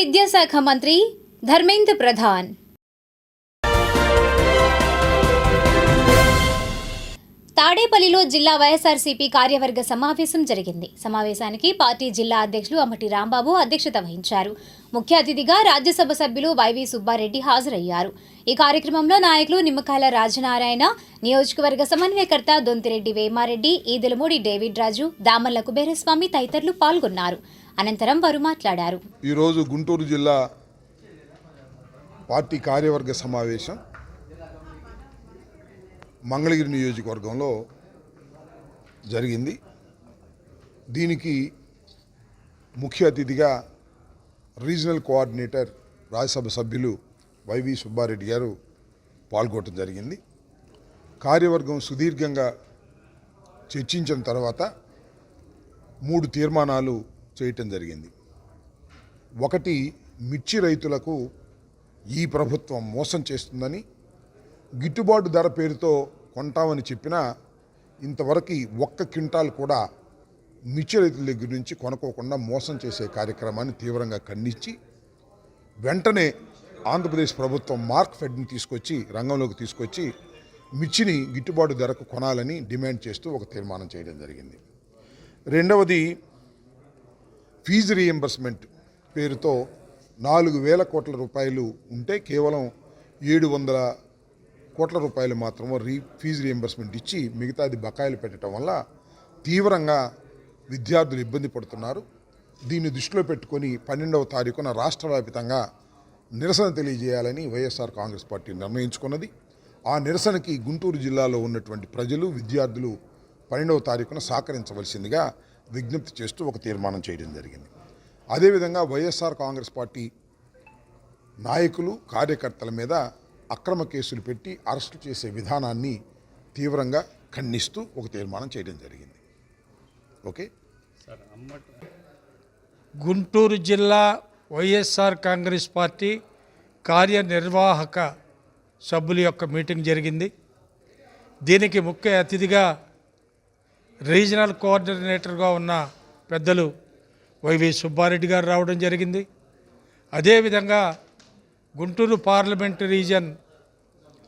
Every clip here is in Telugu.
విద్యాశాఖ మంత్రి ధర్మేంద్ర ప్రధాన్. తాడేపల్లిలో జిల్లా వైఎస్ఆర్సీపీ కార్యవర్గ సమావేశం జరిగింది. సమావేశానికి పార్టీ జిల్లా అధ్యక్షులు అమ్మటి రాంబాబు అధ్యక్షత వహించారు. ముఖ్య అతిథిగా రాజ్యసభ సభ్యులు వైవి సుబ్బారెడ్డి హాజరయ్యారు. ఈ కార్యక్రమంలో నాయకులు నిమ్మకాయల రాజనారాయణ నియోజకవర్గ సమన్వయకర్త దొంతిరెడ్డి వేమారెడ్డి ఈదెలమూడి డేవిడ్ రాజు దామల్ల కుబేరస్వామి తదితరులు పాల్గొన్నారు. అనంతరం వారు మాట్లాడారు. ఈరోజు గుంటూరు జిల్లా పార్టీ కార్యవర్గ సమావేశం. మంగళగిరి నియోజకవర్గంలో జరిగింది. దీనికి ముఖ్య అతిథిగా రీజనల్ కోఆర్డినేటర్ రాజ్యసభ సభ్యులు వైవి సుబ్బారెడ్డి గారు పాల్గొనడం జరిగింది. కార్యవర్గం సుదీర్ఘంగా చర్చించిన తర్వాత మూడు తీర్మానాలు చేయటం జరిగింది. ఒకటి మిర్చి రైతులకు ఈ ప్రభుత్వం మోసం చేస్తుందని గిట్టుబాటు ధర పేరుతో కొంటామని చెప్పినా ఇంతవరకు ఒక్క క్వింటాల్ కూడా మిర్చి రైతుల దగ్గర నుంచి కొనుక్కోకుండా మోసం చేసే కార్యక్రమాన్ని తీవ్రంగా ఖండించి వెంటనే ఆంధ్రప్రదేశ్ ప్రభుత్వం మార్క్ ఫెడ్ని తీసుకొచ్చి రంగంలోకి తీసుకొచ్చి మిర్చిని గిట్టుబాటు ధరకు కొనాలని డిమాండ్ చేస్తూ ఒక తీర్మానం చేయడం జరిగింది. రెండవది ఫీజు రీఎంబర్స్మెంట్ పేరుతో నాలుగు వేల కోట్ల రూపాయలు ఉంటే కేవలం ఏడు వందల కోట్ల రూపాయలు మాత్రమే రీ ఫీజు రీఎంబర్స్మెంట్ ఇచ్చి మిగతాది బకాయిలు పెట్టడం వల్ల తీవ్రంగా విద్యార్థులు ఇబ్బంది పడుతున్నారు. దీన్ని దృష్టిలో పెట్టుకొని పన్నెండవ తారీఖున రాష్ట్ర వ్యాప్తంగా నిరసన తెలియజేయాలని వైఎస్ఆర్ కాంగ్రెస్ పార్టీ నిర్ణయించుకున్నది. ఆ నిరసనకి గుంటూరు జిల్లాలో ఉన్నటువంటి ప్రజలు విద్యార్థులు పన్నెండవ తారీఖున సహకరించవలసిందిగా విజ్ఞప్తి చేస్తూ ఒక తీర్మానం చేయడం జరిగింది. అదేవిధంగా వైఎస్ఆర్ కాంగ్రెస్ పార్టీ నాయకులు కార్యకర్తల మీద అక్రమ కేసులు పెట్టి అరెస్టు చేసే విధానాన్ని తీవ్రంగా ఖండిస్తూ ఒక తీర్మానం చేయడం జరిగింది. ఓకే? గుంటూరు జిల్లా వైఎస్ఆర్ కాంగ్రెస్ పార్టీ కార్యనిర్వాహక సభ్యుల యొక్క మీటింగ్ జరిగింది. దీనికి ముఖ్య అతిథిగా రీజనల్ కోఆర్డినేటర్గా ఉన్న పెద్దలు వైవి సుబ్బారెడ్డి గారు రావడం జరిగింది. అదేవిధంగా గుంటూరు పార్లమెంటు రీజన్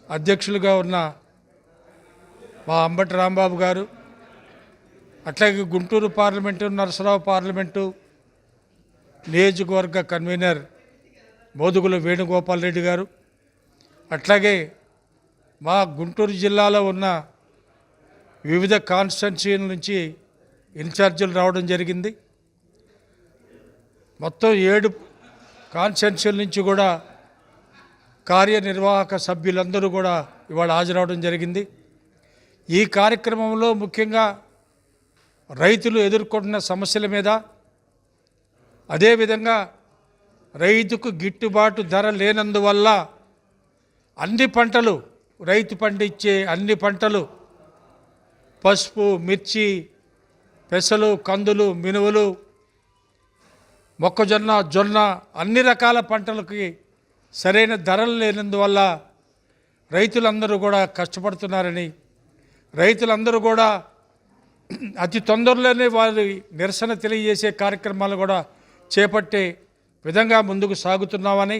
అధ్యక్షులుగా ఉన్న మా అంబటి రాంబాబు గారు అట్లాగే గుంటూరు పార్లమెంటు నరసరావు పార్లమెంటు నియోజకవర్గ కన్వీనర్ మోదుగుల వేణుగోపాల్ రెడ్డి గారు అట్లాగే మా గుంటూరు జిల్లాలో ఉన్న వివిధ కాన్స్టిట్యున్సీల నుంచి ఇన్ఛార్జీలు రావడం జరిగింది. మొత్తం ఏడు కాన్స్టిట్యున్సీల నుంచి కూడా కార్యనిర్వాహక సభ్యులందరూ కూడా ఇవాళ హాజరవడం జరిగింది. ఈ కార్యక్రమంలో ముఖ్యంగా రైతులు ఎదుర్కొంటున్న సమస్యల మీద అదేవిధంగా రైతుకు గిట్టుబాటు ధర లేనందువల్ల అన్ని పంటలు రైతు పండించే అన్ని పంటలు పసుపు మిర్చి పెసలు కందులు మినువులు మొక్కజొన్న జొన్న అన్ని రకాల పంటలకి సరైన ధరలు లేనందువల్ల రైతులందరూ కూడా కష్టపడుతున్నారని రైతులందరూ కూడా అతి తొందరలోనే వారి నిరసన తెలియజేసే కార్యక్రమాలు కూడా చేపట్టే విధంగా ముందుకు సాగుతున్నామని